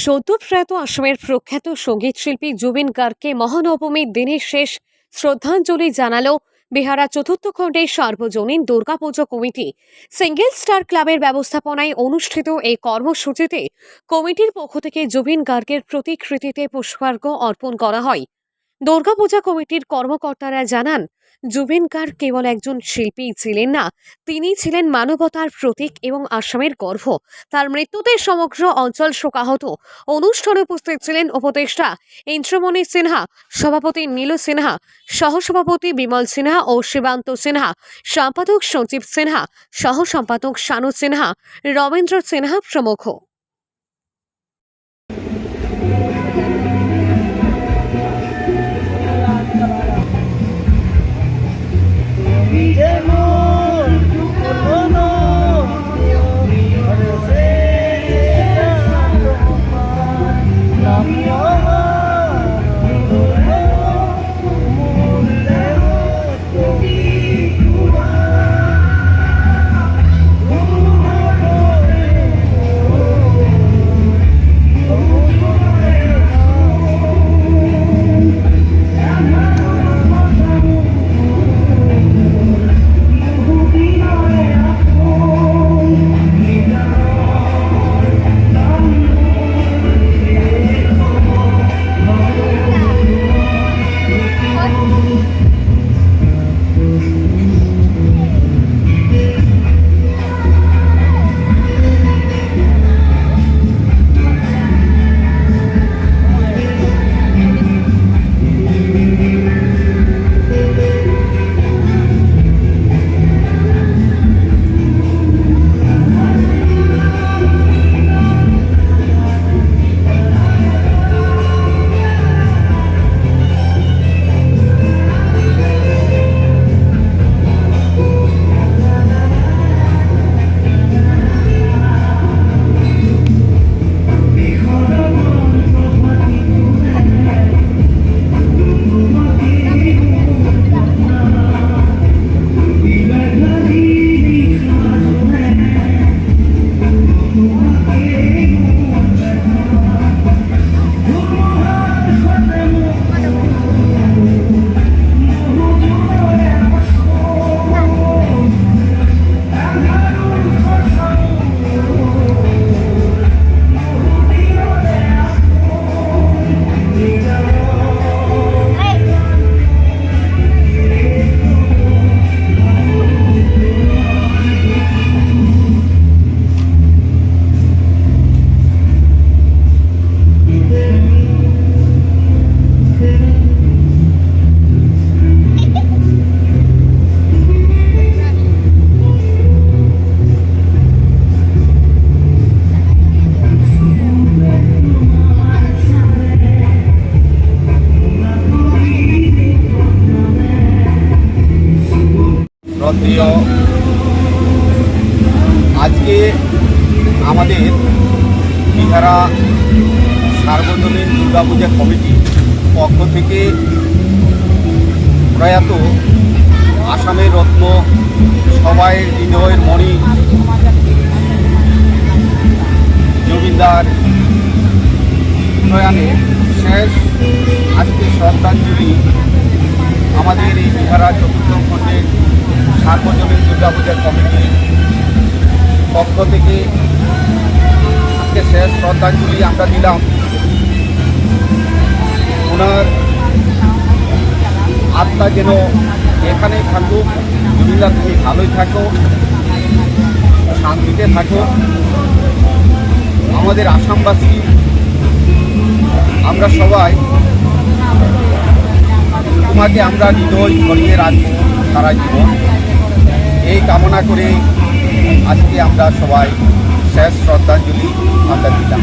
সদ্য প্রয়াত আসামের প্রখ্যাত সংগীত শিল্পী জুবিন গার্গকে মহানবমীর দিনের শেষ শ্রদ্ধাঞ্জলি জানালো বিহারা চতুর্থ খণ্ডের সার্বজনীন দুর্গাপুজো কমিটি। সিঙ্গেল স্টার ক্লাবের ব্যবস্থাপনায় অনুষ্ঠিত এই কর্মসূচিতে কমিটির পক্ষ থেকে জুবিন গার্গের প্রতিকৃতিতে পুষ্পার্ঘ্য অর্পণ করা হয়। দুর্গাপূজা কমিটির কর্মকর্তারা জানান জুবিন গার্গ কেবল একজন শিল্পী ছিলেন না, তিনি ছিলেন মানবতার প্রতীক এবং আসামের গর্ভ। তার মৃত্যুতে সমগ্র অঞ্চল শোকাহত। অনুষ্ঠানে উপস্থিত ছিলেন উপদেষ্টা ইন্দ্রমণি সিনহা, সভাপতি নীলু সিনহা, সহসভাপতি বিমল সিনহা ও শিবান্ত সিনহা, সম্পাদক সঞ্জীব সিনহা সহ সম্পাদক শানু সিনহা, রবীন্দ্র সিনহা প্রমুখ। Yeah, শ্রদ্ধেয় আজকে আমাদের বিহারা সার্বজনীন দুর্গাপূজা কমিটি পক্ষ থেকে প্রয়াত আসামের রত্ন সবাই হৃদয়ের মণি জমিদার প্রয়াণে শেষ আজকে শ্রদ্ধাঞ্জলি আমাদের এই বিহারা চতুর্থ খণ্ডের সার্বজনীন দুর্গাপূজা কমিটির পক্ষ থেকে আজকে শেষ শ্রদ্ধাঞ্জলি আমরা দিলাম। ওনার আত্মা যেন এখানেই থাকুক জমিদা তুমি ভালোই থাকো, শান্তিতে থাকো। আমাদের আসামবাসী, আমরা সবাই তোমাকে আমরা হৃদয় ছড়িয়ে রাখব সারা জীবন। কামনা করে আজকে আমরা সবাই শেষ শ্রদ্ধাঞ্জলি আমরা দিলাম।